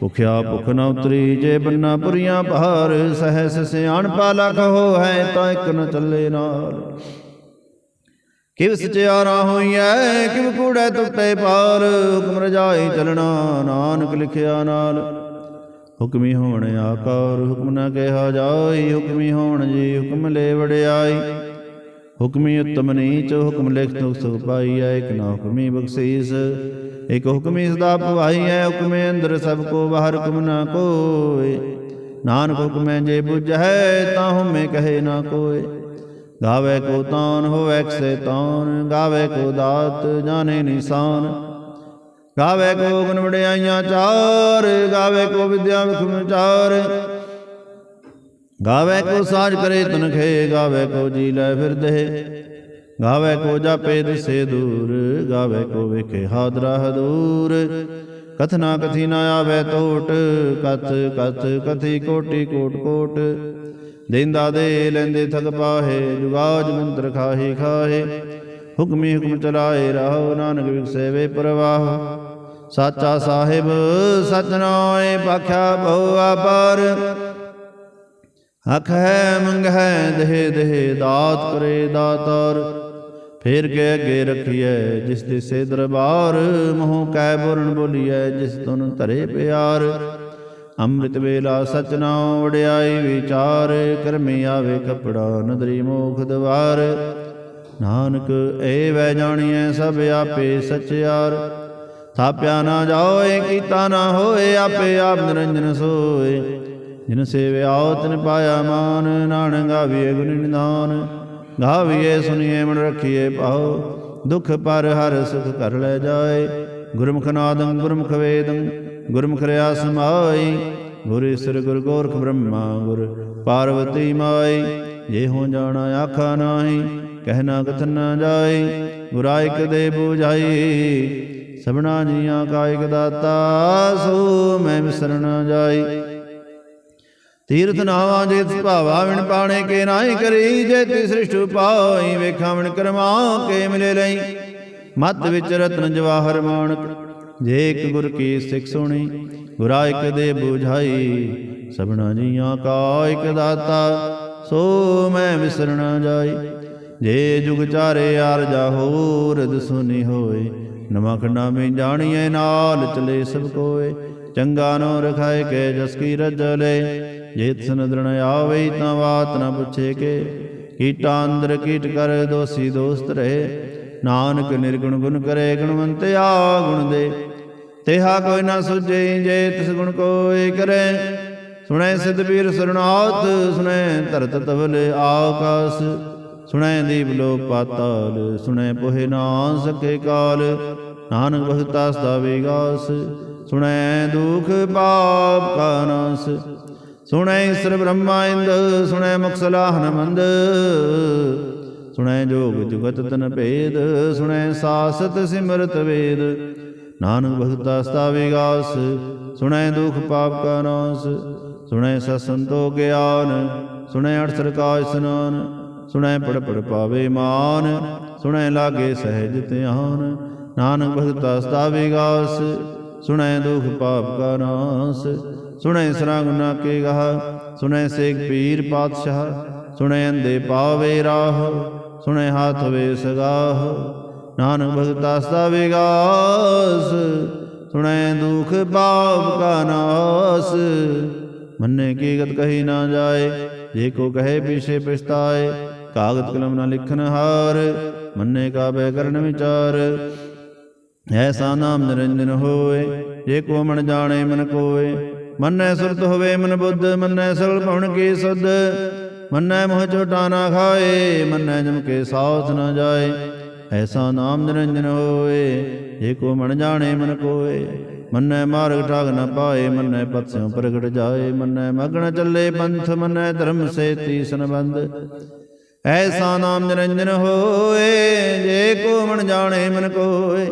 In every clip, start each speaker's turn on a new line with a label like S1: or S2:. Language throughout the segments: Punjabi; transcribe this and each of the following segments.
S1: ਭੁਖਿਆ ਭੁਖ ਨ ਉਤਰੀ ਜੇ ਬੰਨਾ ਪੁਰੀਆਂ ਪਹਾਰ ਸਹਸ ਸਿਆਣ ਪਾਲਾ ਕਹੋ ਹੈ ਤਾਂ ਇੱਕ ਨ ਚੱਲੇ ਨਾਲ। ਕਿਵ ਸਚਿਆਰਾ ਹੋਈਐ, ਕਿਵ ਕੂੜੈ ਟੁੱਟੇ ਪਾਰ ਹੁਕਮ ਰਜਾਈ ਚਲਣਾ, ਨਾਨਕ ਲਿਖਿਆ ਨਾਲ। ਹੁਕਮੀ ਹੋਣ ਆਕਾਰ, ਹੁਕਮ ਨਾ ਕਿਹਾ ਜਾਈ, ਹੁਕਮੀ ਹੋਣ ਜੀ ਹੁਕਮ ਲੈ ਵੜਿਆਈ। ਹੁਕਮੀ ਉਤਮ ਨੀਚ, ਹੁਕਮ ਲਿਖ ਤੁਖ ਸੁਖ ਪਾਈਐ, ਇਕ ਨਾ ਹੁਕਮੀ ਬਖਸ਼ੀਸ। ਇਕ ਹੁਕਮੀ ਸਦਾ ਹੈ, ਹੁਕਮੇ ਅੰਦਰ ਸਭ ਕੋ, ਬਾਹਰ ਹੁਕਮ ਨਾ ਕੋਏ। ਨਾਨਕ ਹੁਕਮੈ ਜੇ ਬੁਝੈ ਤਾਂ ਹੁਮੇ ਕਹੇ ਨਾ ਕੋਏ। ਗਾਵੇ ਕੋ ਤਾਨ, ਹੋਵੇ ਕਸੇ ਤਾਨ। ਗਾਵੇ ਕੋ ਦਾਤ, ਜਾਣੇ ਨਿਸ਼ਾਨ। ਗਾਵੇ ਕੋ ਗੁਣ ਵਡਿਆਈਆਂ ਚਾਰ। ਗਾਵੇ ਕੋ ਵਿਦਿਆ ਵਿਖਮ ਚਾਰ। ਗਾਵੇ ਕੋ ਸਾਜ ਕਰੇ ਤਨਖੇ। ਗਾਵੇ ਕੋ ਜੀ ਲੈ ਫਿਰਦੇ। ਗਾਵੇ ਕੋ ਜਾਪੇ ਦਿਸੇ ਦੂਰ, ਗਾਵੇ ਕੋ ਵੇਖੇ ਹਾਦਰਾ ਹਦੂਰ। ਕਥਨਾ ਕਥੀ ਨਾ ਆਵੇ ਟੋਟ ਕਥ ਕਥ ਕਥੀ ਕੋਟੀ ਕੋਟ ਕੋਟ। ਦੇਂਦਾ ਦੇ ਲੈਂਦੇ ਥਕ ਪਾਹੇ, ਜੁਗਾਜ ਮੰਤਰ ਖਾਹੀ ਖਾਹੇ। ਹੁਕਮੀ ਹੁਕਮ ਚਲਾਏ ਰਹੋ ਨਾਨਕ ਵਿਖਸੇ ਵੇ ਪ੍ਰਵਾਹ। ਸਾਚਾ ਸਾਹਿਬ ਸਤਨਾਏ ਪਾਖਿਆ ਬਹੁ ਆਪਰ ਹਕ ਹੈ, ਮੰਗ ਹੈ, ਦੇਹ ਦੇਹ ਦਾਤ ਕਰੇ ਦਾਤਾਰ। ਫੇਰ ਕੇ ਅੱਗੇ ਰਖੀਐ, ਜਿਸ ਦੇ ਸੇ ਦਰਬਾਰ, ਮੋਹ ਕੈ ਬੋਲਣ ਬੋਲੀਐ, ਜਿਸ ਤੁਨ ਧਰੇ ਪਿਆਰ। ਅੰਮ੍ਰਿਤ ਵੇਲਾ ਸਚ ਨਾਉ ਵਡਿਆਈ ਵਿਚਾਰ, ਕਰਮੀ ਆਵੇ ਕਪੜਾ ਨਦਰੀ ਮੋਖ ਦਵਾਰ। ਨਾਨਕ, ਏ ਵੈ ਜਾਣੀਐ ਸਭ ਆਪੇ ਸਚਿਆਰ ਥਾਪਿਆ ਨਾ ਜਾਓਏ, ਕੀਤਾ ਨਾ ਹੋਏ, ਆਪੇ ਆਪ ਨਿਰੰਜਨ ਸੋਏ। ਜਿਨ ਸੇਵਿਆਉ ਤਿਨ ਪਾਇਆ ਮਾਨ, ਨਾਨਕ ਗਾਵੀਏ ਗੁਣ ਨਿਦਾਨ। ਗਾਵੀਏ ਸੁਨੀਏ ਮਨ ਰੱਖੀਏ ਪਾਉ ਦੁਖ ਪਰ ਹਰ ਸੁਖ ਕਰ ਲੈ ਜਾਏ। ਗੁਰਮੁਖ ਨਾਦੰ, ਗੁਰਮੁਖ ਵੇਦੰ, ਗੁਰਮੁਖ ਰਿਆ ਸਮਾਈ ਗੁਰ ਈਸਰ ਗੁਰ ਗੋਰਖ ਬ੍ਰਹਮਾ ਗੁਰ ਪਾਰਵਤੀ ਮਾਈ। ਜੇ ਹੋ ਜਾਣਾ ਆਖਾ ਨਾਹੀ ਕਹਿਣਾ ਕਥਨ ਨਾ ਜਾਏ ਗੁਰਾਇਕ ਦੇ ਬੁਝਾਈ, ਸਭਨਾ ਜੀਆਂ ਕਾਇਕ ਦਾਤਾ, ਸੋ ਮੈਂ ਵਿਸਰ ਨਾ ਜਾਈ। ਤੀਰਥ ਨਾਵਾ ਜੇ ਭਾਵਾ ਵਿਣ ਪਾਣੇ ਕੇ ਨਾਹੀ ਕਰੀ, ਜੇ ਤੀ ਸ੍ਰਿਸ਼ਟ ਪਾਈ ਵੇਖਾਂ ਵਿਣ ਕਰਮਾ ਕੇ ਮਿਲੇ ਲਈ। ਮਤ ਵਿੱਚ ਰਤਨ ਜਵਾਹਰ ਮਾਨਕ ਜੇ ਇੱਕ ਗੁਰ ਕੀ ਸਿੱਖ ਸੁਣੀ, ਗੁਰਾ ਇੱਕ ਦੇ ਬੁਝਾਈ, ਸਭਨਾ ਜੀਆਂ ਕਾ ਇਕ ਦਾਤਾ, ਸੋ ਮੈਂ ਵਿਸਰ ਜਾਈ। ਜੇ ਜੁਗ ਚਾਰੇ ਆਰ ਜਾ ਹੋਰਦ ਸੁਨੀ ਹੋਏ, ਨਵਾਂ ਖੰਡਾ ਮੈਂ ਜਾਣੀਏ ਨਾਲ ਚਲੇ ਸਭ ਕੋਏ। ਚੰਗਾ ਨੋ ਰਖਾਏ ਕੇ ਜਸ ਕੀ ਰਜਲੇ ਜੇ ਤਨ ਦਰਣ ਆਵੇ, ਤਾਂ ਬਾਤ ਨਾ ਪੁੱਛੇ ਕੇ। ਕੀਟਾ ਅੰਦਰ ਕੀਟ ਕਰ, ਦੋਸੀ ਦੋਸਤ ਰਹੇ। ਨਾਨਕ ਨਿਰਗੁਣ ਗੁਣ ਕਰੇ, ਗੁਣਵੰਤ ਆ ਗੁਣ ਦੇ। ਤੇਹਾ ਕੋਈ ਨਾ ਸੁਝੇ, ਜੇ ਤਿਸ ਗੁਣ ਕੋਈ ਕਰੇ। ਸੁਣੈ ਸਿਧ ਵੀਰ ਸੁਣੈ ਧਰਤ ਤਵਲ ਆਕਾਸ। ਸੁਣੈ ਦੀਪ ਲੋਕ ਪਾਤਾਲ, ਸੁਣੈ ਪੋਹਿ ਨਾ ਸਕੇ ਕਾਲ। ਨਾਨਕ ਭਗਤਾ ਸਦਾ ਵਿਗਾਸ, ਸੁਣੈ ਦੁਖ ਪਾਪ ਕਾ ਨਾਸ। ਸੁਣੈ ਈਸ਼ਰ ਬ੍ਰਹਮਾ ਇੰਦ, ਸੁਣੈ ਮੁਖ ਮੰਦ। ਸੁਣੈ ਜੋਗ ਜੁਗਤ ਤਨ ਭੇਦ, ਸੁਣੈ ਸਾਸਤ ਸਿਮਰਤ ਵੇਦ। ਨਾਨਕ ਭਗਤਾ ਸਤਾ ਵਿਗਾਸ ਸੁਣੈ ਦੁਖ ਪਾਪ ਕਾ ਨਾਸ। ਸੁਣੈ ਸਸੰਤੋ ਗਿਆਨ, ਸੁਣੈ ਅਠਸਰ ਕਾ ਇਸਨਾਨ ਸੁਣੈ ਪੜ ਪੜ ਪਾਵੇ ਮਾਨ, ਸੁਣੈ ਲਾਗੇ ਸਹਿਜ ਧਿਆਨ। ਨਾਨਕ ਭਗਤਾ ਸਤਾ ਵਿਗਾਸ ਸੁਣੈ ਦੁਖ ਪਾਪ ਕਾ ਨਾਸ। ਸੁਣੈ ਸਰਾ ਨਾ ਕੇ ਗਹ, ਸੁਣੈ ਸੇਖ ਪੀਰ ਪਾਤਸ਼ਾਹ, ਸੁਣੈ ਅੰਦੇ ਪਾਵੇ ਰਾਹ, ਸੁਣੈ ਹਾਥ ਵੇ ਸਗਾਹ ਨਾਨਕ ਭਗਤਾ ਸਦਾ ਵਿਗਾਸ, ਸੁਣੈ ਦੁਖ ਪਾਪ ਕਾ ਨਾਸ। ਮੰਨੇ ਕੀਗਤ ਕਹੀ ਨਾ ਜਾਏ, ਜੇ ਕੋ ਕਹੇ ਪਿਛੇ ਪਛਤਾਏ, ਕਾਗਤ ਕਲਮ ਨਾ ਲਿਖਨ ਹਾਰ, ਮੰਨੇ ਕਾ ਬੈ ਕਰਨ ਵਿਚਾਰ। ਐਸਾ ਨਾਮ ਨਿਰੰਜਨ ਹੋਏ, ਜੇ ਕੋ ਮਨ ਜਾਣੇ ਮਨ ਕੋਏ ਮੰਨੈ ਸੁਰਤ ਹੋਵੇ ਮਨ ਬੁੱਧ, ਮੰਨੈ ਸਗਲ ਭਵਨ ਕੀ ਸੁਧ ਮੰਨੈ ਮੋਹ ਝੋਟਾ ਨਾ ਖਾਏ, ਮੰਨੈ ਜਮ ਕੇ ਸਾਥ ਨਾ ਜਾਏ। ਐਸਾ ਨਾਮ ਨਿਰੰਜਨ ਹੋਏ ਜੇ ਕੋ ਮਨ ਜਾਣੇ ਮਨ ਕੋਏ। ਮੰਨੈ ਮਾਰਗ ਠਾਗ ਨ ਪਾਏ, ਮੰਨੈ ਪਤ ਪ੍ਰਗਟ ਜਾਏ। ਮੰਨੈ ਮਗਨ ਚੱਲੇ ਪੰਥ, ਮੰਨੈ ਧਰਮ ਸੇਤੀ ਸੰਬੰਧ। ਐਸਾ ਨਾਮ ਨਿਰੰਜਨ ਹੋਏ, ਜੇ ਕੋ ਮਨ ਜਾਣੇ ਮਨ ਕੋਏ।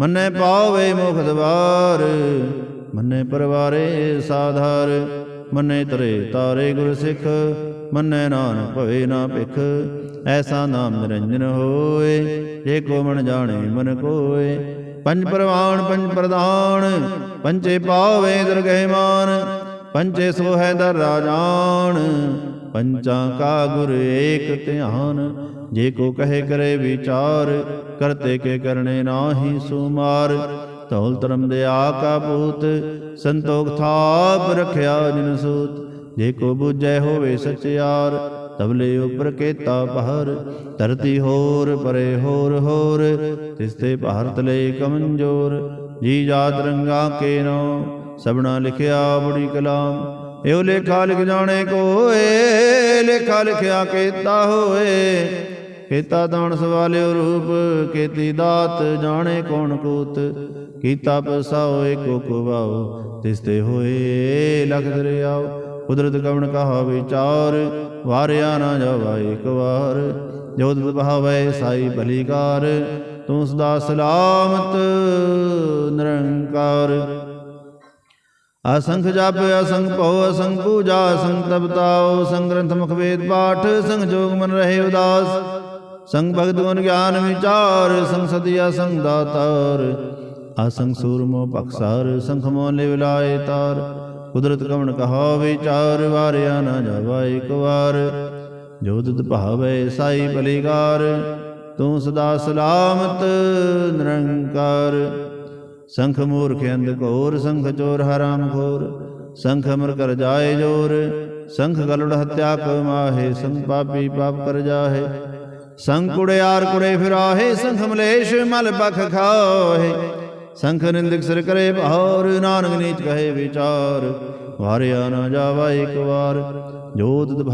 S1: ਮੰਨੈ ਪਾਵੇ ਮੁਖ ਦਵਾਰ ਮੰਨੇ ਪਰਵਾਰੇ ਸਾਧਾਰ, ਮੰਨੇ ਤਰੇ ਤਾਰੇ ਗੁਰ ਸਿੱਖ ਮੰਨੈ ਨਾਨਕ ਭਵੇ ਨਾ ਭਿਖ। ਐਸਾ ਨਾਮ ਨਿਰੰਜਨ ਹੋਏ, ਜੇ ਕੋ ਮਨ ਜਾਣੇ ਮਨ ਕੋਏ। ਪੰਜ ਪ੍ਰਵਾਨ, ਪੰਜ ਪ੍ਰਧਾਨ ਪੰਚੇ ਪਾਵੇ ਦਰਗਹਿ ਮਾਨ ਪੰਚੇ ਸੋਹੈ ਦਰ ਰਾਜਾਨ। ਪੰਚਾਂ ਕਾ ਗੁਰ ਏਕ ਧਿਆਨ, ਜੇ ਕੋ ਕਹੇ ਕਰੇ ਵਿਚਾਰ, ਕਰਤੇ ਕੇ ਕਰਨੇ ਨਾਹੀ ਸੁਮਾਰ। ਧੌਲ ਧਰਮ ਦੇ ਆਕਾ ਭੂਤ, ਸੰਤੋਖ ਥਾਪ ਰਖਿਆ ਜਿਨ ਸੂਤ। ਜੇ ਕੋ ਬੁਝੈ ਹੋਵੇ ਸਚਿਆਰ ਤਬਲੇ ਉਪਰ ਕੇਤਾ ਪਹਰ। ਧਰਤੀ ਹੋਰ, ਪਰੇ ਹੋਰ ਹੋਰ, ਤਿਸ ਤੇ ਭਾਰਤ ਲੈ ਕਮੰਜੋਰ। ਜੀ ਜਾਤ ਰੰਗਾ ਕੇ ਨੋ, ਸਭਨਾ ਲਿਖਿਆ ਬੜੀ ਕਲਾਮ। ਇਹੋ ਲੇਖਾ ਲਿਖ ਜਾਣੇ ਕੋਏ, ਲੇਖਾ ਲਿਖਿਆ ਕੇਤਾ ਹੋਏ। ਕੀਤਾ ਦਾਨ ਸਵਾਲਿਓ ਰੂਪ ਕੀਤੀ ਦਾਤ ਜਾਣੇ ਕੌਣ ਕੂਤ। ਕੀਤਾ ਪਸਾਓ ਏਕੋ ਕੋ ਤਿਸ ਤੇ ਹੋਏ ਲਖ ਦਰਿਆਓ। ਕੁਦਰਤ ਕਵਣ ਕਹਾ ਵਿਚਾਰ, ਵਾਰਿਆ ਨਾ ਜਾਵਾ ਇੱਕ ਵਾਰ। ਜੋ ਤੁਧ ਸਾਈ ਭਲੀਕਾਰ ਤੂੰ ਸਦਾ ਸਲਾਮਤ, ਨਿਰੰਕਾਰ। ਅਸੰਖ ਜਪ, ਅਸੰਖ ਭਉ, ਅਸੰਖ ਪੂਜਾ, ਅਸੰਖ ਤਪਤਾਉ ਸੰਗ ਮੁਖ ਵੇਦ ਪਾਠ, ਸੰਗ ਜੋਗ ਮਨ ਰਹੇ ਉਦਾਸ। ਸੰਗ ਭਗਤ ਗਿਆਨ ਵਿਚਾਰ, ਸੰਗ ਸਤਿਆ ਸੰਗ ਦਾਤਾਰ। ਅਸੰਖ ਸੂਰਮੋ ਪਖਸਾਰ ਸੰਖ ਮੋ ਲਿਵਲਾਏ ਤਾਰ। ਕੁਦਰਤ ਕਵਣ ਕਹਾ ਵਿਚਾਰ ਵਾਰਿਆ ਨਾ ਜਾਵਾ ਇੱਕ ਵਾਰ। ਜੋ ਤੁਧ ਭਾਵੈ ਸਾਈ ਭਲੀਕਾਰ ਤੂੰ ਸਦਾ ਸਲਾਮਤ, ਨਿਰੰਕਾਰ। ਸੰਖ ਮੂਰਖ ਅੰਧ ਘੋਰ, ਸੰਖ ਚੋਰ ਹਰਾਮ ਖੋਰ। ਸੰਖ ਅਮਰ ਕਰ ਜਾਏ ਜੋਰ, ਸੰਖ ਗਲੜ ਹਤਿਆ ਕੋ ਮਾਹੇ ਸੰਖ ਪਾਪੀ ਪਾਪ ਕਰ ਜਾਹੇ। ਸੰਖ ਕੁੜਿਆਰ ਕੁੜੇ ਫਿਰਾਹੇ, ਸੰਖ ਮਲੇਸ਼ ਮਲ ਬਖ ਖਾਹੇ। ਸੰਖ ਨਿੰਦਕ ਸਿਰ ਕਰੇ ਭਾਰ ਨਾਨਕ ਨੀਚ ਕਹੇ ਵਿਚਾਰ। ਵਾਰਿਆ ਨਾ ਜਾਵਾ ਇੱਕ ਵਾਰ, ਜੋ ਤਿਤ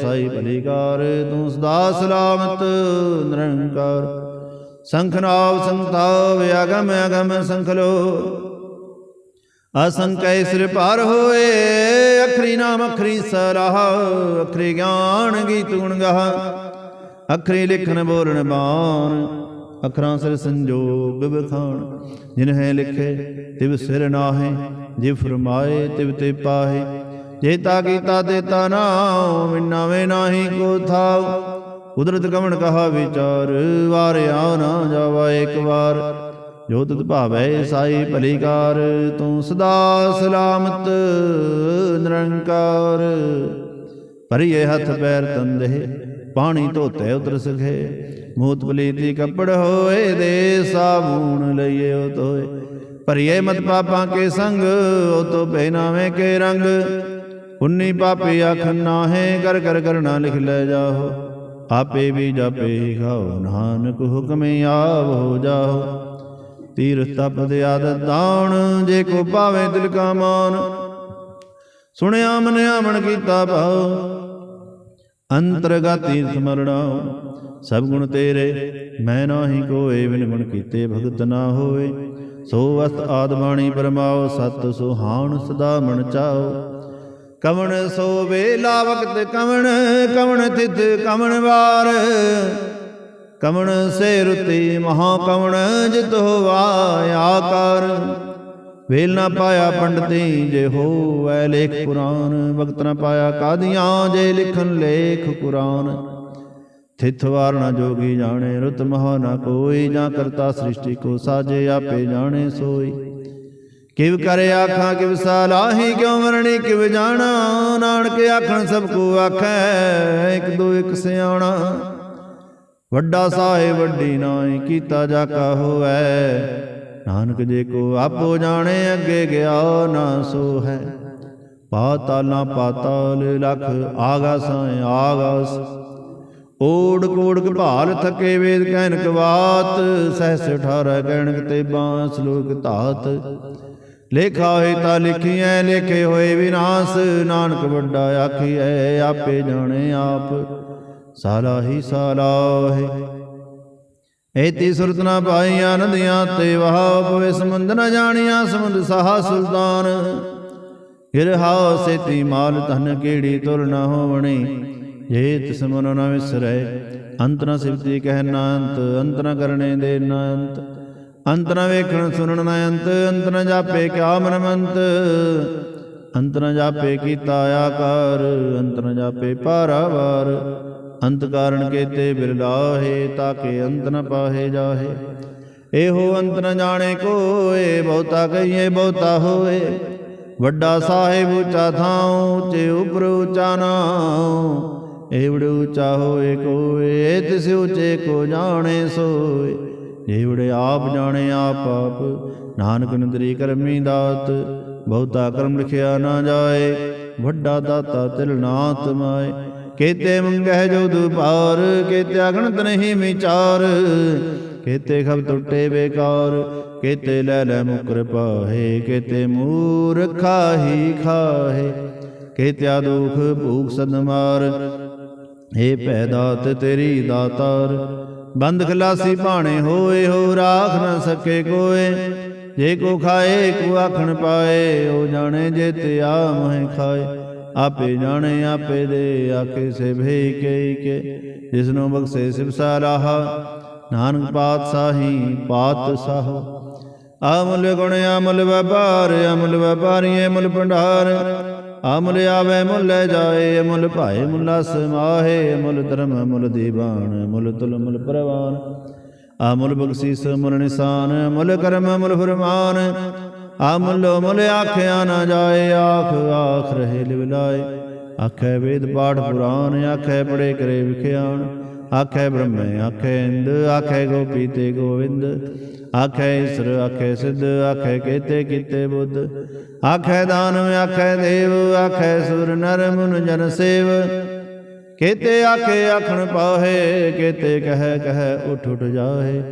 S1: ਸਾਈ ਭਲੀਕਾਰ ਤੂੰ ਸਦਾ ਸਲਾਮਤ, ਨਿਰੰਕਾਰ। ਸੰਖ ਨਾਵ ਸੰਤਾਵ, ਅਗਮ ਅਗਮ ਸੰਖ ਲੋ। ਅਸੰਕੈ ਸਿਰ ਭਾਰ ਹੋਏ, ਅਖਰੀ ਨਾਮ ਅਖਰੀ ਸਰਾਹ ਅਖਰੀ ਗਿਆਨ ਗੀਤ ਗੁਣ ਗਾਹ। ਅਖਰੀ ਲਿਖਣ ਬੋਲਣ ਬਾਣ, ਅਖਰਾਂ ਸਿਰ ਸੰਜੋਗ ਬਖਾਣ ਜਿਨ ਹੈ ਲਿਖੇ, ਤਿਵ ਸਿਰ ਨਾਹੇ ਜੇ ਫਰਮਾਏ, ਤਿਵ ਤੇ ਪਾਹੇ। ਜੇਤਾ ਕੀਤਾ ਦੇਤਾ ਨਾਮ ਵਿਨਾਵੇ ਨਾਹੀ ਕੋ ਥਾਉ। ਕੁਦਰਤ ਕਵਣ ਕਹਾ ਵਿਚਾਰ ਵਾਰਿਆ ਨਾ ਜਾਵਾ ਇੱਕ ਵਾਰ। ਜੋ ਤੁਧ ਭਾਵੈ ਸਾਈ ਭਲੀਕਾਰ, ਤੂੰ ਸਦਾ ਸਲਾਮਤ, ਨਿਰੰਕਾਰ। ਭਰੀਏ ਹੱਥ ਪੈਰ ਤੰਦੇ ਪਾਣੀ ਧੋਤੇ ਉਤਰ ਸਖੇ ਮੂਤ ਪਲੀਤੀ ਕੱਪੜ ਹੋਏ ਦੇ ਸਾਬੂਨ ਲਈਏ ਉਹ ਤੋਏ ਭਰੀਏ ਮਤ ਪਾਪਾਂ ਕੇ ਸੰਗ, ਉਹ ਤੋ ਪਹਿਨਾਵੇਂ ਕੇ ਰੰਗ। ਉਨੀ ਪਾਪੇ ਆਖ ਨਾਹੇ, ਕਰ ਕਰ ਕਰਨਾ ਲਿਖ ਲੈ ਜਾਓ ਆਪੇ ਵੀ ਜਾਪੇ ਖਾਓ, ਨਾਨਕ ਹੁਕਮੇ ਆਵ ਹੋ ਜਾਓ ਤੀਰਥ ਤਪ ਦੇ ਆਦਤ ਦਾਣ, ਜੇ ਕੋ ਪਾਵੇ ਦਿਲ ਕਾ ਮਾਨ। ਸੁਣਿਆ ਮਨਿਆ ਮਨ ਕੀਤਾ ਭਾਉ। ਅੰਤਰਗਤ ਤੀਰਥ ਸਭ ਗੁਣ ਤੇਰੇ, ਮੈਂ ਨਾਹੀ ਕੋਏ, ਬਿਨ ਗੁਣ ਕੀਤੇ ਭਗਤ ਨਾ ਹੋਏ। ਸੋ ਵਸਤ ਆਦ ਪਰਮਾਓ ਪਰਮਾਉ, ਸਤ ਸੁਹਾਣ ਸਦਾ ਮਨ ਚਾਓ ਕਵਣ ਸੋ ਵੇਲਾ ਵਕਤ ਕਵਣ ਕਵਣ ਤਿਤ ਕਵਣ ਵਾਰ। ਕਵਣ ਸੇ ਰੁਤੀ ਮਹਾ ਕਵਣ, ਜਿਤ ਹੋਵਾ ਆਕਾਰ। ਵੇਲ ਨਾ ਪਾਇਆ ਪੰਡਤੀ ਜੇ ਹੋਵੈ ਲੇਖ ਪੁਰਾਨ ਵਕਤ ਨਾ ਪਾਇਆ ਕਾਦੀਆਂ ਜੇ ਲਿਖਨ ਲੇਖ ਕੁਰਾਨ। ਥਿਤ ਵਾਰ ਨਾ ਜੋਗੀ ਜਾਣੇ, ਰੁਤ ਮਹਾ ਨਾ ਕੋਈ, ਜਾਂ ਕਰਤਾ ਸ੍ਰਿਸ਼ਟੀ ਕੋ ਸਾਜੇ ਆਪੇ ਜਾਣੇ ਸੋਈ। ਕਿਵ ਕਰੇ ਆਖਾਂ, ਕਿਵ ਸਾਲਾਹੀ, ਕਿਉ ਮਰਣੀ ਕਿਵ ਜਾਣਾ, ਨਾਨਕ ਆਖਣ ਸਭ ਕੋ ਆਖੈ, ਇੱਕ ਦੋ ਇੱਕ ਸਿਆਣਾ। ਵੱਡਾ ਸਾਹਿਬ ਵੱਡੀ ਨਾਈ, ਕੀਤਾ ਜਾ ਕਾ ਹੋਐ ਨਾਨਕ ਜੇ ਕੋ ਆਪੋ ਜਾਣੇ ਅੱਗੇ ਗਿਆ ਨਾ ਸੋ ਹੈ ਪਾਤਾਲਾਂ ਪਾਤਾਲ ਲਖ ਆਗਾਸਾਂ, ਆਗਾਸ। ਓੜ ਕੋੜ ਭਾਲ ਥਕੇ ਵੇਦ ਕਹਿਨਕ ਬਾਤ, ਸਹਸ 18 ਕਹਿਣਕ ਤੇ ਬਾਂਸ ਲੋਕ ਧਾਤ। ਲੇਖਾ ਹੋਏ ਤਾਂ ਲਿਖੀਐ, ਲੇਖੇ ਹੋਏ ਵਿਨਾਸ਼। ਨਾਨਕ ਵੱਡਾ ਆਖੀਐ, ਆਪੇ ਜਾਣੇ ਆਪ। ਸਾਲਾ ਹੀ ਸਾਲਾ ਹੈ ਏਤੀ ਸੁਰਤ ਨਾ ਪਾਈਆਂ ਨਦੀਆਂ ਤੇ ਵਹਾ ਪਵੇ ਸਮੁੰਦ ਨ ਜਾਣੀਆਂ, ਸਮੁੰਦ ਸਹਾ ਸੁਲਤਾਨ। ਗਿਰਹਾਉ ਸੇਤੀ ਮਾਲ ਧਨ ਕੀੜੀ ਤੁਰ ਨ ਹੋਵਣੀ। ਜੇ ਤਿਸ ਮਨ ਨ ਵਿਸਰੈ, ਅੰਤ ਨ ਸਿਵਤੀ ਕਹਿ ਨਾ ਅੰਤ ਅੰਤ ਨ ਕਰਨੇ ਦੇ ਨਾ ਅੰਤ। ਅੰਤ ਨ ਵੇਖਣ ਸੁਣਨ ਨ ਅੰਤ ਅੰਤ ਨ ਜਾਪੇ ਕਿਆ ਮਨ ਮੰਤ ਅੰਤ ਨ ਜਾਪੇ ਕੀਤਾ ਆਕਾਰ, ਅੰਤ ਨ ਜਾਪੇ ਪਾਰਾਵਾਰ ਅੰਤ ਕਾਰਣ ਕੇਤੇ ਬਿਰਲਾਹੇ ਤਾਕੇ ਅੰਤ ਨ ਪਾਹੇ ਜਾਹੇ। ਇਹੋ ਅੰਤ ਨ ਜਾਣੇ ਕੋਏ, ਬਹੁਤਾ ਕਹੀਏ ਬਹੁਤਾ ਹੋਏ। ਵੱਡਾ ਸਾਹਿਬ ਉੱਚਾ ਥਾਉ, ਉੱਚੇ ਉਪਰ ਉੱਚਾ ਨਾਉ। ਏਵੜ ਉੱਚਾ ਹੋਏ ਕੋਏ, ਤਿਸ ਉੱਚੇ ਕੋ ਜਾਣੇ ਸੋਏ। ਏਵੜ ਆਪ ਜਾਣੇ ਆਪ ਆਪ, ਨਾਨਕ ਨਦਰੀ ਕਰਮੀ ਦਾਤ। ਬਹੁਤਾ ਕਰਮ ਲਿਖਿਆ ਨਾ ਜਾਏ, ਵੱਡਾ ਦਾਤਾ ਤਿਲ ਨਾਤ ਮਾਏ। ਕੇਤੇ ਮੰਗਹਿ ਜੋ ਦੁਪਾਰ, ਕੇਤੇ ਅਗਣਤ ਨਹੀਂ ਵਿਚਾਰ, ਕੇਤੇ ਖਬ ਟੁੱਟੇ ਬੇਕਾਰ, ਕੇਤੇ ਲੈ ਲੈ ਮੁਕਰ ਪਾਹੇ, ਕੇਤੇ ਮੂਰਖਾ ਹੀ ਖਾਹੇ, ਕੇਤਿਆ ਦੁਖ ਭੂਖ ਸਦਮਾਰ ਏ ਪੈਦਾਤ ਤੇਰੀ ਦਾਤਾਰ, ਬੰਦ ਖਲਾਸੀ ਭਾਣੇ ਹੋਏ, ਹੋ ਰਾਖ ਨਾ ਸਕੇ ਕੋਏ, ਜੇ ਕੋ ਖਾਏ, ਕੋ ਆਖਣ ਪਾਏ, ਉਹ ਜਾਣੇ ਜੇ ਤੇ ਆ ਮਹਿ ਖਾਏ। ਆਪੇ ਜਾਣੇ, ਆਪੇ ਦੇ ਆਖੇ ਸੇ ਭਈ ਕੇ ਕੇ। ਜਿਸ ਨੂੰ ਬਖਸ਼ੇ ਸਿਵ ਸਾਰਾਹਾ, ਨਾਨਕ ਪਾਤਸ਼ਾਹੀ ਪਾਤਸ਼ਾਹ। ਅਮੁੱਲ ਗੁਣ, ਅਮੁੱਲ ਵਪਾਰ, ਅਮੁੱਲ ਵਪਾਰੀ, ਅਮੁੱਲ ਭੰਡਾਰ। ਅਮੁੱਲ ਆਵੇ, ਮੁੱਲ ਲੈ ਜਾਏ, ਅਮੁੱਲ ਭਾਏ, ਮੁੱਲਾ ਸਮਾਹੇ ਅਮੁੱਲ ਧਰਮ ਅਮੁੱਲ ਦੀਵਾਨ, ਮੁਲ ਤੁਲ, ਮੁਲ ਪ੍ਰਵਾਨ। ਅਮੁੱਲ ਬਖਸ਼ੀਸ, ਮੁਲ ਨਿਸ਼ਾਨ ਅਮੁੱਲ ਕਰਮ ਅਮੁੱਲ ਫਰਮਾਨ। ਅਮੁੱਲ ਅਮੁੱਲ ਆਖਿਆ ਨਾ ਜਾਏ, ਆਖ ਆਖ ਰਹੇ ਲਿਵਲਾਏ ਆਖੇ ਵੇਦ ਪਾਠ ਪੁਰਾਨ ਆਖੇ ਪੜੇ ਕਰੇ ਵਿਖਿਆਣ। ਆਖੇ ਬ੍ਰਹਮੇ, ਆਖੇ ਇੰਦ, ਆਖੇ ਗੋਪੀ ਤੇ ਗੋਵਿੰਦ। ਆਖੇ ਈਸਰ, ਆਖੇ ਸਿੱਧ, ਆਖੇ ਕੇਤੇ, ਕੀਤੇ ਬੁੱਧ। ਆਖੇ ਦਾਨਵ, ਆਖੇ ਦੇਵ, ਆਖੇ ਸੁਰ, ਨਰ, ਮੁਨ, ਜਨ, ਸੇਵ। ਕੇਤੇ ਆਖੇ ਆਖਣ ਪਾਹੇ, ਕੇਤੇ ਕਹਿ, ਕਹੈ, ਉਠ ਉਠ ਜਾਹੇ।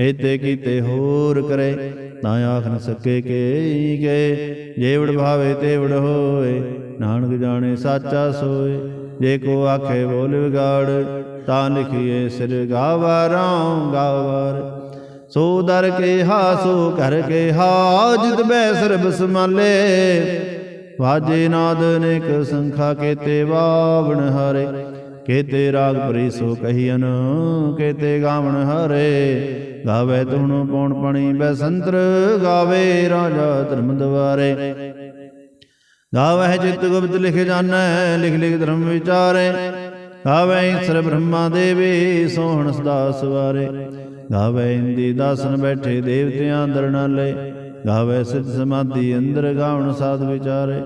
S1: ਏਤੇ ਕੀਤੇ ਹੋਰ ਕਰੇ ਤਾਂ ਆਖ ਨ ਸਕੇ ਕੇ ਕੇ। ਜੇਵੜ ਭਾਵੇ ਤੇਵੜ ਹੋਏ, ਨਾਨਕ ਜਾਣੇ ਸਾਚਾ ਸੋਏ। ਜੇ ਕੋ ਆਖੇ ਬੋਲ ਵਿਗਾੜ, ਤਾਂ ਲਿਖੀਏ ਸਿਰ ਗਾਵਾਰਾਂ ਗਾਵਾਰ। ਸੋ ਦਰ ਕੇ ਹਾ ਸੋ ਕਰ ਕੇ ਹਾਜਤ ਬੈ ਸਰਬ ਸਮਾਲੇ ਵਾਜੇ ਨਾਦ ਅਨੇਕ ਸੰਖਾ, ਕੇਤੇ ਬਾਵਣ ਹਾਰੇ। ਕੇਤੇ ਰਾਗ ਪਰੀ ਸੋ ਕਹੀਨ ਕੇਤੇ ਗਾਵਣ ਹਾਰੇ। ਗਾਵੇ ਤੁਹਣੋ ਪੌਣ ਪਣੀ ਬੈ ਸੰਤਰ ਗਾਵੇ ਰਾਜਾ ਧਰਮ ਦਵਾਰੇ। ਗਾਵੇ ਚਿਤ ਗੁਪਤ ਲਿਖ ਜਾਣੈ, ਲਿਖ ਲਿਖ ਧਰਮ ਵਿਚਾਰੇ। ਗਾਵੇ ਈਸ਼ਰ ਬ੍ਰਹਮਾ ਦੇਵੀ, ਸੋਹਣ ਸਦਾ ਸਵਾਰੇ। ਗਾਵੇ ਇੰਦੀ ਦਾਸਨ ਬੈਠੇ ਦੇਵਤਿਆਂ ਦਰਨਾਲੇ। ਗਾਵੇ ਸਿੱਧ ਸਮਾਧੀ ਅੰਦਰ ਗਾਵਣ ਸਾਧ ਵਿਚਾਰੇ।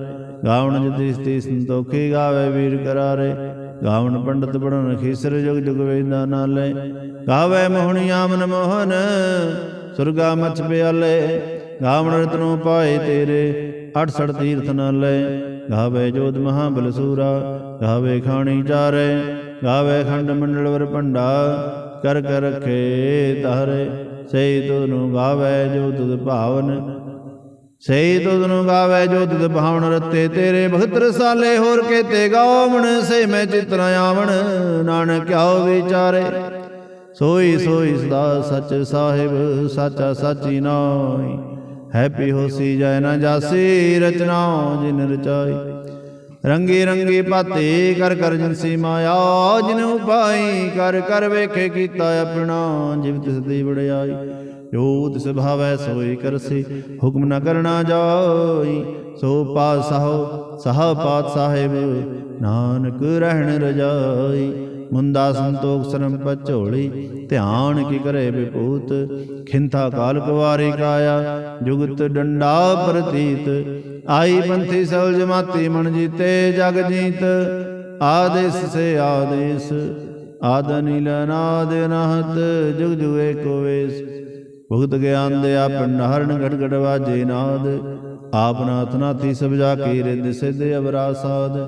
S1: ਗਾਵਣ ਜਤੀ ਸਤੀ ਸੰਤੋਖੀ ਗਾਵੇ ਵੀਰ ਕਰਾਰੇ। ਗਾਵਣ ਪੰਡਤ ਪੜਨ ਖੀਸਰ ਜੁਗ ਜੁਗ ਵੇਦਾ ਨਾਲੇ। ਗਾਵੇ ਮੋਹਣੀ ਆਮਨ ਮੋਹਨ, ਸੁਰਗਾ ਮਚ ਪਿਆਲੇ। ਗਾਵਣ ਰਤਨੋ ਪਾਏ ਤੇਰੇ 68 ਤੀਰਥ ਨਾਲੇ। ਗਾਵੇ ਜੋਤ ਮਹਾਬਲ ਬਲਸੂਰਾ ਗਾਵੇ ਖਾਣੀ ਚਾਰੇ। ਗਾਵੇ ਖੰਡ ਮੰਡਲ ਵਰ ਭੰਡਾ, ਕਰ ਕਰ ਰਖੇ ਤਾਰੇ ਸਈ ਤੁਧ ਨੂੰ ਗਾਵੇ ਜੋ ਤੁਧ ਭਾਵਨ ਸਈ ਤੁਧ ਨੂੰ ਗਾਵੇ ਜੋ ਤੁਧ ਭਾਵਨ ਰਤੇ, ਤੇਰੇ ਭਗਤ ਰਸਾਲੇ ਹੋਰ ਕੇਤੇ ਗਾਵਣ ਸੇ ਮੈਂ ਚਿਤਨ ਆਵਣ, ਨਾਨਕ ਕਿਉ ਵਿਚਾਰੇ। ਸੋਈ ਸੋਈ ਸਦਾ ਸੱਚ ਸਾਹਿਬ, ਸਾਚਾ ਸਾਚੀ ਨਾਈ ਹੈਪੀ ਹੋਸੀ ਜੈ ਨਾ ਜਾਸੀ, ਰਚਨਾ ਜਿਨ ਰਚਾਈ। ਰੰਗੀ ਰੰਗੀ ਪਾਤੇ, ਕਰ ਕਰ ਜਨਸੀ ਮਾਇਆ, ਜਿਨ ਉਪਾਈ, ਕਰ ਕਰ ਵੇਖੇ ਕੀਤਾ ਆਪਣਾ, ਜਿਵ ਤਿਸ ਦੀ ਵਡਿਆਈ। ਜੋ ਤਿਸ ਭਾਵੈ ਸੋਈ ਕਰਸੀ, ਹੁਕਮ ਨ ਕਰਨਾ ਜਾਈ, ਸੋ ਪਾਤਸ਼ਾਹ ਸਾਹ ਪਾਤ ਸਾਹਿਬ, ਨਾਨਕ ਰਹਿਣ ਰਜਾਈ। ਮੁੰਦਾ ਸੰਤੋਖ ਸਰਮ ਪਚੋਲੀ, ਧਿਆਨ ਕੀ ਕਰੇ ਵਿਪੂਤ, ਖਿੰਥਾ ਕਾਲ ਕੁਵਾਰੀ ਕਾਇਆ, ਜੁਗਤ ਡੰਡਾ ਪ੍ਰਤੀਤ। ਆਈ ਪੰਥੀ ਸਲ ਜਮਾਤੀ ਮਨ ਜੀਤੇ ਜਗ ਜੀਤ, ਆਦੇਸ ਸੇ ਆਦੇਸ, ਆਦ ਨੀਲ ਨਾਦ ਨਹਤ, ਜੁਗ ਜੁਗ ਏਕੋ ਵੇਸ। ਭੁਗਤ ਗਿਆਨ ਦੇ ਆ ਭੰਡਾਰਨ ਗੜ ਗੜ ਵਾਜੇ ਨਾਦ। ਆਪ ਨਾਥ ਨਾਥੀ ਸਭ ਜਾ ਕੇ ਰਿੱਧ ਸਿੱਧ ਅਵਰਾ ਸਾਧ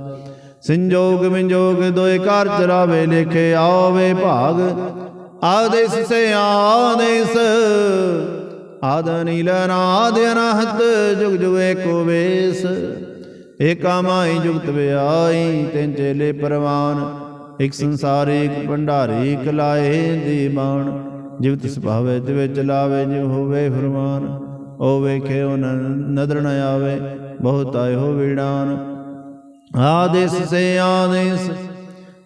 S1: ਸੰਜੋਗ ਵਿੰਜੋਗ ਦੋਏ ਘਰ ਚਰਾਵੇ ਲਿਖੇ ਆਵੇ ਭਾਗ। ਆਦੇਸ ਸੇ ਆਦੇਸ, ਆਦ ਨੀਲ ਨਾਦ ਅਨਹਤ, ਜੁਗ ਜੁਗ ਏਕੋ ਵੇਸ। ਏਕਾ ਮਾਈ ਜੁਗਤ ਵਿਆਈ ਤਿੰਨ ਚੇਲੇ ਪਰਵਾਨ। ਇਕ ਸੰਸਾਰ, ਇਕ ਭੰਡਾਰੀ, ਇਕ ਲਾਏ ਦੀਵਾਨ ਜਿਵ ਤਿਸ ਤਿਵੇ ਚਲਾਵੇ ਜਿਵ ਹੋਵੇ ਫਰਮਾਨ ਓ ਵੇਖੇ ਉਹ ਨਦਰ ਨ ਆਵੇ, ਬਹੁਤ ਆਏ ਹੋ ਵੀੜਾਨ। ਆਦੇਸ ਸੇ ਆਦੇਸ,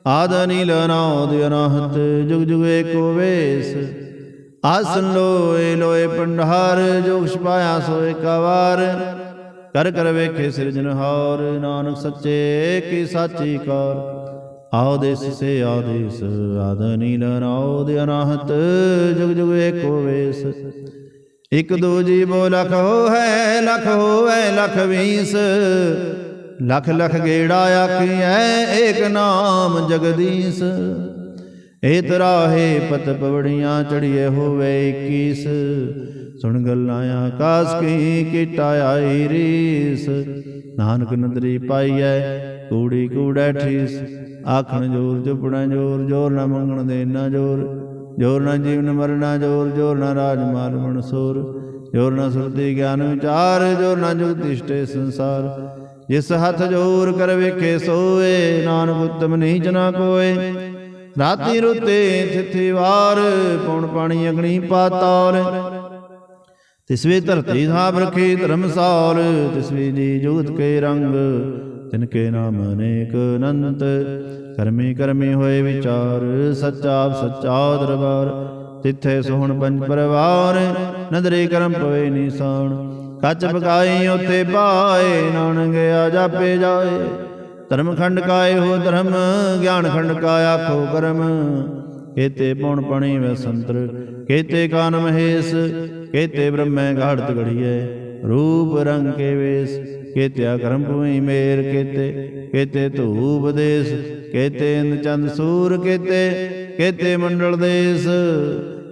S1: ਆਦ ਨੀਲ ਅਨਾਦ ਅਨਾਹਤ, ਜੁਗ ਜੁਗ ਏਕੋ ਵੇਸ ਆਸਨ ਲੋਏ ਲੋਏ ਪੰਡਹਾਰ, ਜੋਗ ਛਪਾਇਆ ਸੋ ਏਕਾ ਕਰ ਕਰ ਵੇਖੇ ਸਿਰਜਨਹਾਰ ਨਾਨਕ ਸੱਚੇ ਕੀ ਸਾਚੀ ਕਾਰ। ਆਦੇਸ ਸੇ ਆਦੇਸ ਆਦ ਨੀਲ ਅਨਾਦ ਜੁਗ ਜੁਗ ਏਕੋ ਵੇਸ। ਇਕ ਦੋ ਜੀਵੋ ਲਖ ਹੋ ਹੈ ਲਖ ਹੋਵੇ ਲਖ ਵੀਸ। ਲਖ ਲਖ ਗੇੜਾ ਆਖੀਐ, ਏਕ ਨਾਮ ਜਗਦੀਸ਼। ਏ ਤਰਾਹੇ ਪਤ ਪਵੜੀਆਂ ਚੜੀਏ ਹੋਵੇ 21 ਸੁਣ ਗੱਲਾਂ ਆਕਾਸ ਕੀ ਕੀਟਾ ਆਈ ਰੀਸ। ਨਾਨਕ ਨਦਰੀ ਪਾਈਐ, ਕੂੜੀ ਕੂੜੈ ਠੀਸ। ਆਖਣ ਜੋਰ ਚੁਪਣਾ ਜੋਰ ਜੋਰ ਨਾ ਮੰਗਣ ਦੇ ਨਾ ਜੋਰ। ਜੋਰ ਨਾ ਜੀਵਨ ਮਰਨਾ ਜੋਰ ਜੋਰ ਨਾ ਰਾਜ ਮਾਰ ਮਨਸੂਰ ਜੋਰ ਨਾ ਸੁਰਤੀ ਗਿਆਨ ਵਿਚਾਰ, ਜੋਰ ਨਾ ਜੁਗਤਿਸ਼ਟੇ ਸੰਸਾਰ। ਜਿਸ ਹੱਥ ਜੋਰ ਕਰ ਵੇਖੇ ਸੋਏ, ਨਾਨਕ ਉਤਮ ਨਹੀਂ ਜਨਾ ਕੋਏ। ਰਾਤੀ ਰੁਤੇ ਥਿਥੀ ਵਾਰ, ਪੌਣ ਪਾਣੀ ਅਗਣੀ ਪਾਤਾਲ ਤਿਸਵੇ ਧਰਤੀ ਥਾਪ ਰਖੀ ਧਰਮਸਾਲ ਤਿਸਵੇ ਦੀ ਜੁਗਤ ਕੇ ਰੰਗ। ਤਿਨ ਕੇ ਨਾਮ ਅਨੇਕ ਅਨੰਤ, ਕਰਮੀ ਕਰਮੀ ਹੋਏ ਵਿਚਾਰ, ਸੱਚਾ ਸੱਚਾ ਦਰਬਾਰ। ਤਿੱਥੇ ਸੋਹਣ ਪੰਜ ਪਰਵਾਰ, ਨਦਰੇ ਕਰਮ ਪਵੇ ਨਿਸ਼ਾਨ। ਕੱਚ ਪਕਾਈ ਉਥੇ ਪਾਏ ਨਾਨਕ ਆ ਜਾਪੇ ਜਾਏ। ਧਰਮ ਖੰਡ ਕਾਏ ਹੋ ਧਰਮ, ਗਿਆਨ ਖੰਡ ਕਾ ਆਖੋ ਕਰਮ। ਕੇਤੇ ਪਉਣ ਪਣੀ ਵੈ ਸੰਤਰ, ਕੇਤੇ ਕਾਨ ਮਹੇਸ਼ ਕੇਤੇ ਬ੍ਰਹਮੈ ਗਾੜਤ ਘੜੀਐ ਰੂਪ ਰੰਗ ਕੇ ਵੇਸ, ਕੇਤਿਆ ਕਰਮ ਭੂਮੀ ਮੇਰ ਕੇਤੇ ਕੇਤੇ ਧੂਪ ਦੇਸ, ਕੇਤੇ ਇੰਦ ਚੰਦ ਸੂਰ ਕੇਤੇ ਕੇਤੇ ਮੰਡਲ ਦੇਸ,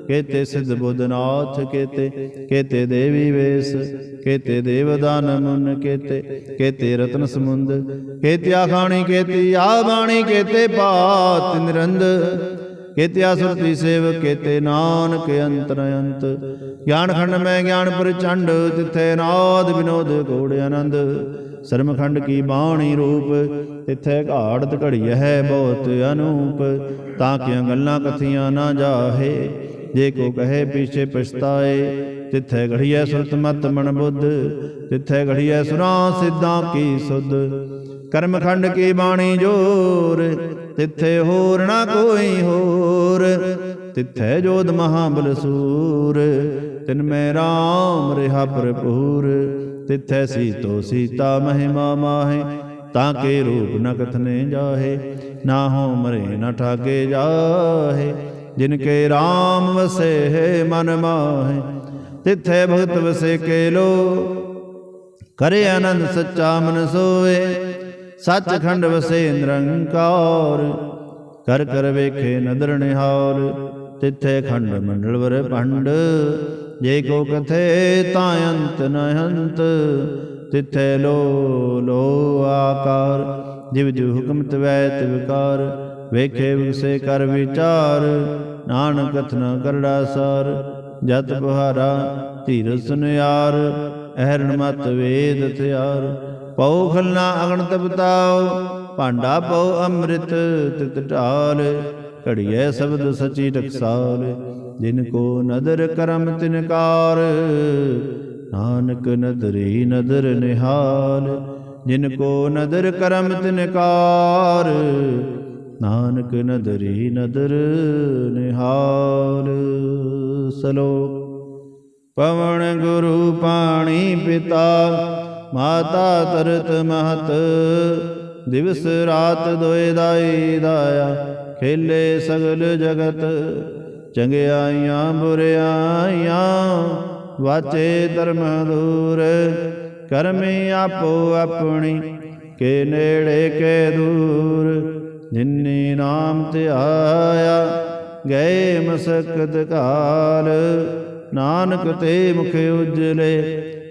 S1: ਕੇਤੇ ਸਿੱਧ ਬੁੱਧਨਾਥ ਕੇਤੇ ਕੇਤੇ ਦੇਵੀ ਵੇਸ, ਕੇਤੇ ਦੇਵਦਾਨ ਮੁਨ ਕੇਤੇ ਕੇਤੇ ਰਤਨ ਸਮੁੰਦ ਕੇਤੇ ਖਾਣੀ ਕੇਤੀ ਆ ਬਾਣੀ ਕੇਤੇ ਪਾਤ ਨਿਰੰਦ ਕੇਤਿਆ ਸੁਰਤੀ ਸੇਵ, ਕੇਤੇ ਨਾਨਕ ਅੰਤਰ ਅੰਤ। ਗਿਆਨ ਖੰਡ ਮੈਂ ਗਿਆਨ ਪ੍ਰਚੰਡ, ਤਿੱਥੇ ਨਾਦ ਵਿਨੋਦ ਕੋੜ ਆਨੰਦ। ਸਰਮਖੰਡ ਕੀ ਬਾਣੀ ਰੂਪ, ਤਿੱਥੇ ਘਾੜਤ ਘੜੀ ਹੈ ਬਹੁਤ ਅਨੂਪ। ਤਾਂ ਕਿ ਗੱਲਾਂ ਕਥੀਆਂ ਨਾ ਜਾਹੇ, ਜੇ ਕੋ ਕਹੇ ਪਿਛੇ ਪਛਤਾਏ। ਤਿੱਥੇ ਘੜੀਐ ਸੁਰਤ ਮਤ ਮਨ ਬੁੱਧ, ਤਿੱਥੇ ਘੜੀਐ ਸੁਰਾਂ ਸਿੱਧਾਂ ਕੀ ਸੁਧ। ਕਰਮਖੰਡ ਕੀ ਬਾਣੀ ਜੋਰ? ਤਿੱਥੇ ਹੋਰ ਨਾ ਕੋਈ ਹੋਰ। ਤਿੱਥੇ ਜੋਦ ਮਹਾਬਲ ਬਲਸੂਰ। ਤਿਨ ਮੈਂ RAM ਰਿਹਾ ਭਰਪੂਰ। ਤਿੱਥੇ ਸੀਤੋ ਸੀਤਾ ਮਹਿਮਾ ਮਾਹੇ, ਤਾਂ ਕੇ ਰੂਪ ਨ ਕਥਨੇ ਜਾਹੇ। ਨਾ ਹੋ ਮਰੇ ਨ ਠਾਗੇ ਜਾਹੇ। ਜਿਨ ਕੇ RAM ਵਸੇ ਹੈ ਮਨ ਮਾਹੇ, ਤਿੱਥੇ ਭਗਤ ਵਸੇ ਕੇ ਲੋ। ਕਰੇ ਆਨੰਦ ਸੱਚਾ ਮਨ ਸੋਏ। ਸੱਚਖੰਡ ਵਸੇ ਨਿਰੰਕਾਰ ਕਰ ਕਰ ਵੇਖੇ ਨਦਰ ਨਿਹਾਲ, ਤਿੱਥੇ ਖੰਡ ਮੰਡਲ ਵਰ ਭੰਡ, ਜੇ ਕੋ ਕਥੇ ਤਾਂ ਅੰਤ ਨ ਅੰਤ, ਤਿੱਥੇ ਲੋ ਲੋ ਆਕਾਰ, ਜਿਵ ਜਿਵ ਹੁਕਮ ਤਵੈ ਤਿਵਕਾਰ ਵੇਖੇ ਵਿਸੇ ਕਰ ਵਿਚਾਰ, ਨਾਨਕ ਕਥਨਾ ਕਰੜਾ ਸਾਰ, ਜਤ ਬਹਾਰਾ ਧੀਰ ਸੁਨਿਆਰ, ਅਹਰਣ ਮਤ ਵੇਦ ਥਿਆਰ ਪਉ ਖਲਨਾ ਅਗਣਤ ਬਤਾਓ ਭਾਂਡਾ ਪਉ ਅੰਮ੍ਰਿਤ ਤਿਤ ਢਾਲ, ਘੜੀਐ ਸ਼ਬਦ ਸਚੀ ਟਕਸਾਲ, ਜਿਨ ਕੋ ਨਦਰ ਕਰਮ ਤਿਨਕਾਰ ਨਾਨਕ ਨਦਰੀ ਨਦਰ ਨਿਹਾਲ, ਜਿਨ ਕੋ ਨਦਰ ਕਰਮ ਤਿਨਕਾਰ ਨਾਨਕ ਨਦਰੀ ਨਦਰ ਨਿਹਾਲ। ਸਲੋਕ, ਪਵਨ ਗੁਰੂ ਪਾਣੀ ਪਿਤਾ ਮਾਤਾ ਤਰਤ ਮਹਤ, ਦਿਵਸ ਰਾਤ ਦੋਇ ਦਾਈ ਦਾਇਆ, ਖੇਲੇ ਸਗਲ ਜਗਤ, ਚੰਗਿਆਈਆਂ ਬੁਰਿਆਈਆਂ, ਵਾਚੇ ਧਰਮ ਦੂਰ, ਕਰਮੀ ਆਪੋ ਆਪਣੀ, ਕੇ ਨੇੜੇ ਕੇ ਦੂਰ ਜਿਨਨੀ ਨਾਮ ਤੇ ਆਇਆ, ਗਏ ਮਸਕਤ ਕਾਲ, ਨਾਨਕ ਤੇ ਮੁਖ ਉਜਲੇ